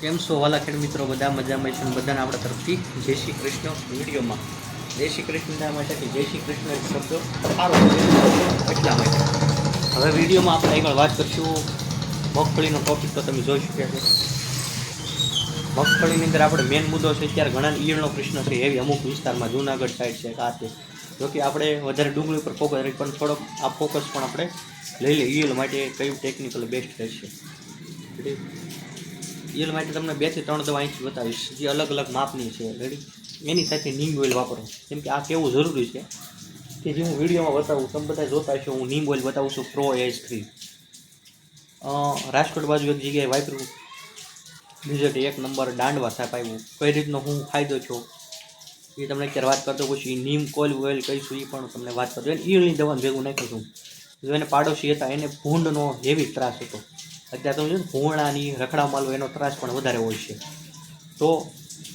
કેમ છો વાલા ખેડ મિત્રો? બધા મજામાં છે બધાને આપણા તરફથી જય શ્રી કૃષ્ણ વિડીયોમાં. જય શ્રી કૃષ્ણ માટે કે જય શ્રી કૃષ્ણ એક શબ્દ સારો એટલા માટે. હવે વિડીયોમાં આપણે આગળ વાત કરીશું મગફળીનો ટોપિક તો તમે જોઈ શક્યા છો. મગફળીની અંદર આપણે મેન મુદ્દો છે અત્યારે ઘણા ઈયળનો પ્રશ્ન છે. એવી અમુક વિસ્તારમાં જુનાગઢ સાઈડ છે, આ તે જોકે આપણે વધારે ડુંગળી ઉપર ફોકસ રહી, પણ થોડોક આ ફોકસ પણ આપણે લઈ લઈએ. ઈયળ માટે કયું ટેકનિકલ બેસ્ટ રહેશે? ઈયળ માટે તમને બેથી ત્રણ દવા અહીંથી બતાવીશ. જે અલગ અલગ માપની છે. રેડી એની સાથે નીમ ઓઇલ વાપરો. કેમ કે આ કેવું જરૂરી છે? કે જે હું વિડીયોમાં બતાવું તમે બધા જોતા હશો, હું નીમ ઓઇલ બતાવું છું પ્રો એચ થ્રી રાજકોટ બાજુ એક જગ્યાએ વાપર્યું. રિઝલ્ટ એક નંબર દાંડવા સાહેબ આવ્યું. કઈ રીતનો હું ફાયદો છો? એ તમને અત્યારે વાત કરતો પછી નીમ કોલ ઓઇલ કહીશું એ પણ તમને વાત કરતો ઈયળની દવાનું ભેગું નાખ્યું છું જો એને પાડોશી હતા, એને ભૂંડનો હેવી ત્રાસ હતો. અત્યારે તમે જોયું ને રખડા માલવો એનો ત્રાસ પણ વધારે હોય છે. તો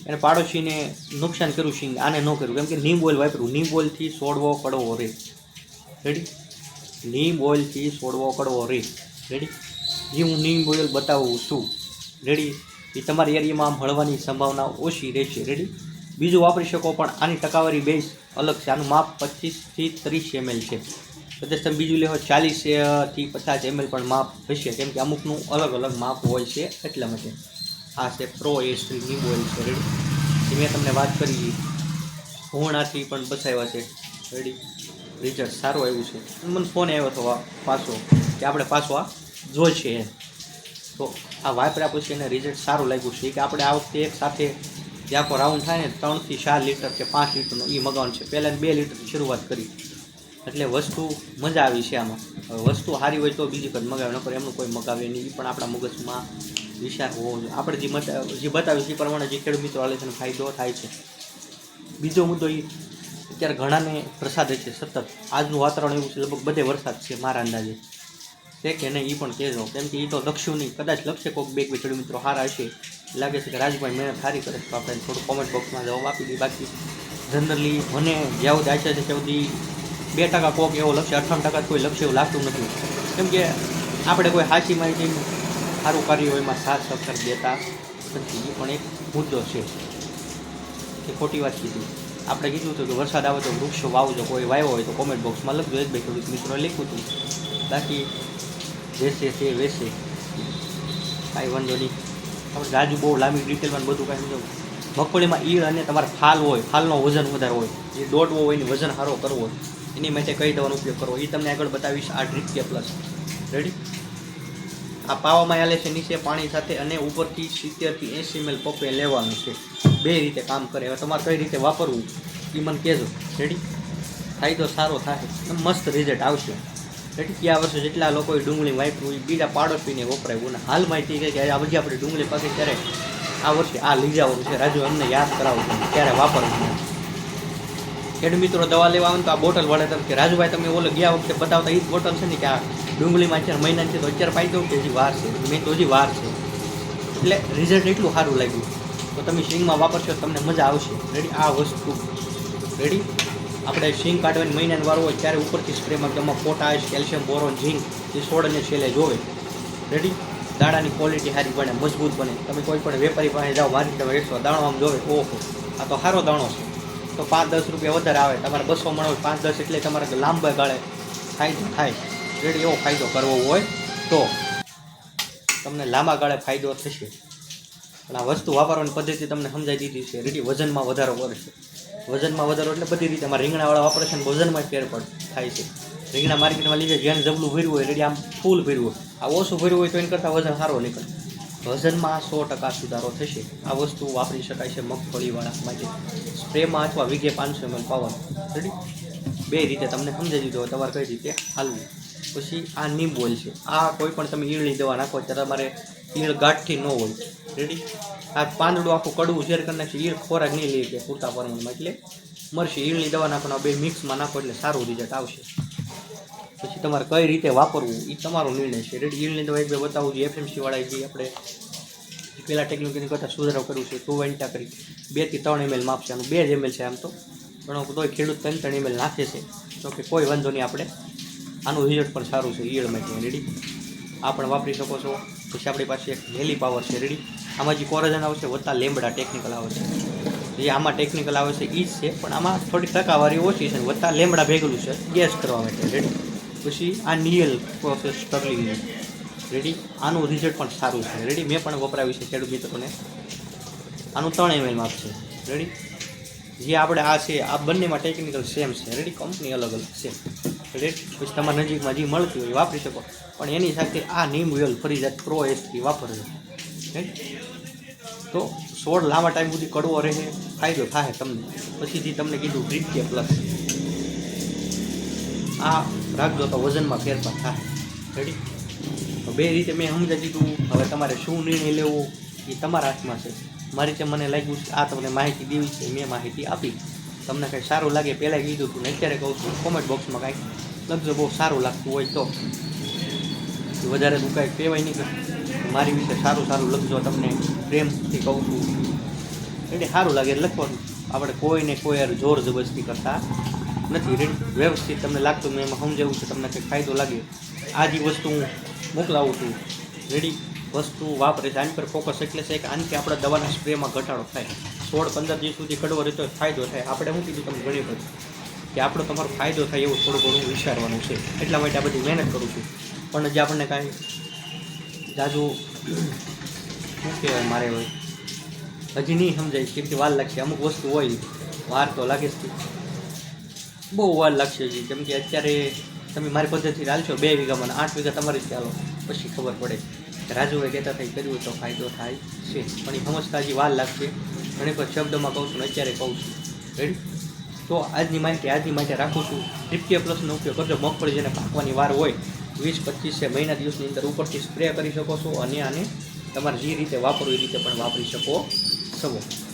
એને પાડોશીને નુકસાન કર્યું છે આને ન કર્યું. કેમ કે નીમ ઓઇલ વાપર્યું. નીમ ઓઇલથી સોડવો કડવો રે. રેડી નીમ ઓઇલથી સોડવો કડવો રે. રેડી જે હું નીમ ઓઇલ બતાવું છું. રેડી એ તમારી એરિયામાં આમ હળવાની સંભાવના ઓછી રહેશે રેડી બીજું વાપરી શકો, પણ આની ટકાવારી બેઝ અલગ છે. આનું માપ પચીસથી ત્રીસ એમએલ છે. કદાચ તમે બીજું લેવો ચાલીસથી પચાસ એમએલ પણ માપ હશે. કેમ કે અમુકનું અલગ અલગ માપ હોય છે એટલા માટે. આ છે pro S three neem oil છે. રેડી એ મેં તમને વાત કરી. હોણાથી પણ બચાવ્યા છે. રેડી રિઝલ્ટ સારું આવ્યું છે. મને ફોન આવ્યો હતો પાછો, કે આપણે પાછો આ જોઈશે એમ. તો આ વાપર્યા પછી એને રિઝલ્ટ સારું લાગ્યું છે. કે આપણે આ વખતે એક સાથે જે આખો રાઉન્ડ થાય ને, ત્રણથી ચાર લીટર કે પાંચ લીટરનો એ મગાવવાનું છે. પહેલાં બે લીટરની શરૂઆત કરી. એટલે વસ્તુ મજા આવી છે આમાં. હવે વસ્તુ સારી હોય તો બીજી વખત મગાવે નકર એમનું કોઈ મગાવે નહીં. એ પણ આપણા મગજમાં વિચાર હોવો જોઈએ. આપણે જે મત જે બતાવ્યું એ પ્રમાણે જે ખેડૂત મિત્રો વાલે છે ફાયદો થાય છે. બીજો મુદ્દો એ અત્યારે ઘણાને વરસાદ છે, સતત. આજનું વાતાવરણ એવું છે, લગભગ બધે વરસાદ છે મારા અંદાજે. છે કે નહીં એ પણ કહેજો. કેમ કે એ તો લક્ષ્યું નહીં. કદાચ લક્ષ્ય કોઈક બે બે ખેડૂત મિત્રો સારા હશે. લાગે છે કે રાજભાઈ મહેનત સારી કરે તો આપણે થોડું કોમેન્ટ બોક્સમાં જવાબ આપી દઈએ. બાકી જનરલી મને જ્યાં સુધી આશા છે ત્યાં સુધી બે ટકા કોક એવો લક્ષ્ય અઠાણું ટકા કોઈ લક્ષ્ય એવું લાગતું નથી. કેમ કે આપણે કોઈ સાચી માહિતી સારું કાર્ય હોય એમાં સાથ સક્ષર દેતા નથી. એ પણ એક મુદ્દો છે. એ ખોટી વાત કીધી. આપણે કીધું હતું કે વરસાદ આવે તો વૃક્ષો વાવજો કોઈ વાવ્યો હોય તો કોમેન્ટ બોક્સમાં લખજો. એક બે ખેડૂત મિત્રોએ લખ્યું હતું. બાકી વેસે તે વેસે કાંઈ વાંધો નહીં. આપણે રાજુ બહુ લાંબી ડિટેલમાં બધું કાંઈ મગફળીમાં ઈળ અને તમારે ફાલ હોય, ફાલનો વજન વધારે હોય. એ દોઢવો હોય એને વજન સારો કરવો હોય. એની માટે કઈ દવાનો ઉપયોગ કરવો? એ તમને આગળ બતાવીશ આ ડ્રીપ કે પ્લસ રેડી આ પાવામાં આલે છે નીચે પાણી સાથે અને ઉપરથી સિત્તેરથી એંસી એમએલ પપ્પે લેવાનું છે. બે રીતે કામ કરે. હવે તમારે કઈ રીતે વાપરવું? એ મને કહેજો. રેડી ફાયદો સારો થાય. એમ મસ્ત રિઝલ્ટ આવશે. રેડી ગયા વર્ષે જેટલા લોકોએ ડુંગળી વાપર્યું એ બીજા પાડોશીને વપરાયું. અને હાલ માહિતી કે આ બધી આપણે ડુંગળી પાકી ત્યારે આ વર્ષે આ લઈ જવાનું છે. રાજુ, અમને યાદ કરાવું છે ત્યારે વાપરવું ખેડૂત મિત્રો દવા લેવા આવે તો આ બોટલ વળે તમે કે, રાજુભાઈ, તમે ઓલો ગયા વખતે બતાવતા એ જ બોટલ છે ને કે આ ડુંગળીમાં અત્યારે મહિના છે તો અત્યારે પાઈ દઉં કે હજી વાર છે? મેં તો હજી વાર છે. એટલે રિઝલ્ટ એટલું સારું લાગ્યું. તો તમે સિંગમાં વાપરશો તમને મજા આવશે. રેડી આ વસ્તુ. રેડી આપણે સિંગ કાઢવાની મહિનાની વાર હોય ત્યારે ઉપરથી સ્પ્રેમાં કે એમાં પોટાશ કેલ્શિયમ બોરોન ઝીંક એ સોડ અને છેલ્લે જોવે. રેડી દાણાની ક્વોલિટી સારી બને, મજબૂત બને. તમે કોઈ પણ વેપારી પાસે જાઓ મારી તમે વેચો દાણો આમ જોવે, ઓહો, આ તો સારો દાણો છે. તો પાંચ દસ રૂપિયા વધારે આવે. તમારે બસો મળે પાંચ દસ એટલે તમારે લાંબા ગાળે ફાયદો થાય રેડી એવો ફાયદો કરવો હોય તો તમને લાંબા ગાળે ફાયદો થશે. પણ આ વસ્તુ વાપરવાની પદ્ધતિ તમને સમજાઈ દીધી છે. રેડી વજનમાં વધારો કરશે. વજનમાં વધારો એટલે બધી રીતે અમારે રીંગણાવાળા વાપરે છે ને વજનમાં ફેર પડ, થાય છે. રીંગણા માર્કેટમાં લીધે જેને જબલું ભર્યું હોય, રેડી આમ ફૂલ ભર્યું હોય. આ ઓછું ભર્યું હોય તો એના કરતાં વજન સારો નીકળે. વજનમાં સો ટકા સુધારો થશે. આ વસ્તુ વાપરી શકાય છે મગફળીવાળા માટે. સ્પ્રેમાં અથવા વીઘે પાંચસો એમએલ પાવર. રેડી બે રીતે તમને સમજાવી દીધો તમારે કઈ રીતે હાલવું. પછી આ નીમ ઓઇલ છે. આ કોઈ પણ તમે ઈળની દવા નાખો ત્યારે તમારે ઈળ ગાંઠથી ન હોય. રેડી આ પાંદડું આખું કડવું શેર કરી નાખશે. ઈળ ખોરાક નહીં લઈ કે પૂરતા પ્રમાણમાં એટલે મરશે. ઈળની દવા નાખવાનો બે મિક્સમાં નાખો એટલે સારું રિઝલ્ટ આવશે. પછી તમારે કઈ રીતે વાપરવું એ તમારો નિર્ણય છે. રેડી ઈળની તો એક બે બતાવું જે એફએમસી વાળા જે આપણે પહેલાં ટેકનિકની કરતાં સુધારો કર્યું છે ટુ વેન્ટા કરી. બેથી ત્રણ એમએલ માપ છે આનું બે જ એમએલ છે આમ તો. પણ તોય ખેડૂત ત્રણ ત્રણ એમએલ નાખે છે. તો કે કોઈ વાંધો નહીં આપણે. આનું રિઝલ્ટ પણ સારું છે ઈયળ માટે રેડી આ પણ વાપરી શકો છો. પછી આપણી પાસે એક હેલી પાવર છે. રેડી આમાં જે કોરેજન આવશે, વત્તા લેમડા ટેકનિકલ આવે છે જે આમાં ટેકનિકલ આવે છે એ જ છે, પણ આમાં થોડી ટકાવારી ઓછી છે. વત્તા લેમડા ભેગેલું છે, ગેસ કરવા માટે. રેડી પછી આ નિયલ પ્રોસેસ સ્ટર્લિંગ રેડી આનું રિઝલ્ટ પણ સારું છે. રેડી મેં પણ વપરાવ્યું છે, ખેડૂત મિત્રોને. આનું ત્રણ એમએલમાં છે. રેડી જે આપણે આ છે, આ બંનેમાં ટેકનિકલ સેમ છે. રેડી કંપની અલગ અલગ છે. રેડી પછી તમારા નજીકમાં જે મળતી હોય વાપરી શકો. પણ એની સાથે આ નીમ ઓઇલ ફરીજાત પ્રો એસથી વાપરજો. તો છોડ લાંબા ટાઈમ સુધી કડવો રહે, ફાયદો થાય તમને. પછીથી તમને કીધું ટ્રીટ પ્લસ આ રાખજો તો વજનમાં ફેરફાર થાય. રેડી બે રીતે મેં સમજાવી દીધું. હવે તમારે શું નિર્ણય લેવો, એ તમારા હાથમાં છે. મારી રીતે મને લાગ્યું છે, આ તમને માહિતી દેવી છે, મેં માહિતી આપી. તમને કંઈ સારું લાગે, પહેલાં કીધું હતું, ને અત્યારે કહું છું કોમેન્ટ બોક્સમાં કાંઈક લગજો બહુ સારું લાગતું હોય તો. વધારે દુકાય કહેવાય નહીં. કે મારી વિશે સારું સારું લખજો, તમને પ્રેમથી કહું છું. એટલે સારું લાગે લખવાનું. આપણે કોઈને કોઈ જોર જબરજસ્તી કરતા નથી. વ્યવસ્થિત તમને લાગતું મેં એમાં સમજાવું છે, તમને કંઈક ફાયદો લાગે. આ જે વસ્તુ હું મોકલાવું છું. રેડી વસ્તુ વાપરે છે. આની પર ફોકસ એટલે છે કે આનાથી આપણા દવાના સ્પ્રેમાં ઘટાડો થાય. સોળ, પંદર દિવસ સુધી કડવો રહેતો ફાયદો થાય. આપણે શું કીધું તમને ઘણી બધું કે આપણો તમારો ફાયદો થાય એવું થોડું ઘણું વિચારવાનું છે. એટલા માટે આ બધી મહેનત કરું છું. પણ જે આપણને કાંઈ જાજુ શું કહેવાય મારે હોય હજી નહીં સમજાય, કેમ કે વાર લાગશે. અમુક વસ્તુ હોય, વાર તો લાગે જ. બહુ વાર લાગશે હજી. કેમ કે અત્યારે તમે મારી પદ્ધતિ ચાલશો બે વીઘામાં આઠ વીઘા તમારે ચાલો. પછી ખબર પડે. રાજુભાઈ કહેતા થાય કર્યું તો ફાયદો થાય છે. પણ એ સમજતા હજી વાર લાગશે. ઘણી પર શબ્દમાં કહું છું અત્યારે કહું છું. રેડી તો આજની માહિતી આજની માહિતી રાખું છું. ટ્રિપ્ટિયા પ્લસનો ઉપયોગ કરજો. મગફળી જેને પાકવાની વાર હોય વીસ, પચીસ છે મહિના દિવસની અંદર ઉપરથી સ્પ્રે કરી શકો છો અને આને તમારે જે રીતે વાપરવું એ રીતે પણ વાપરી શકો છો.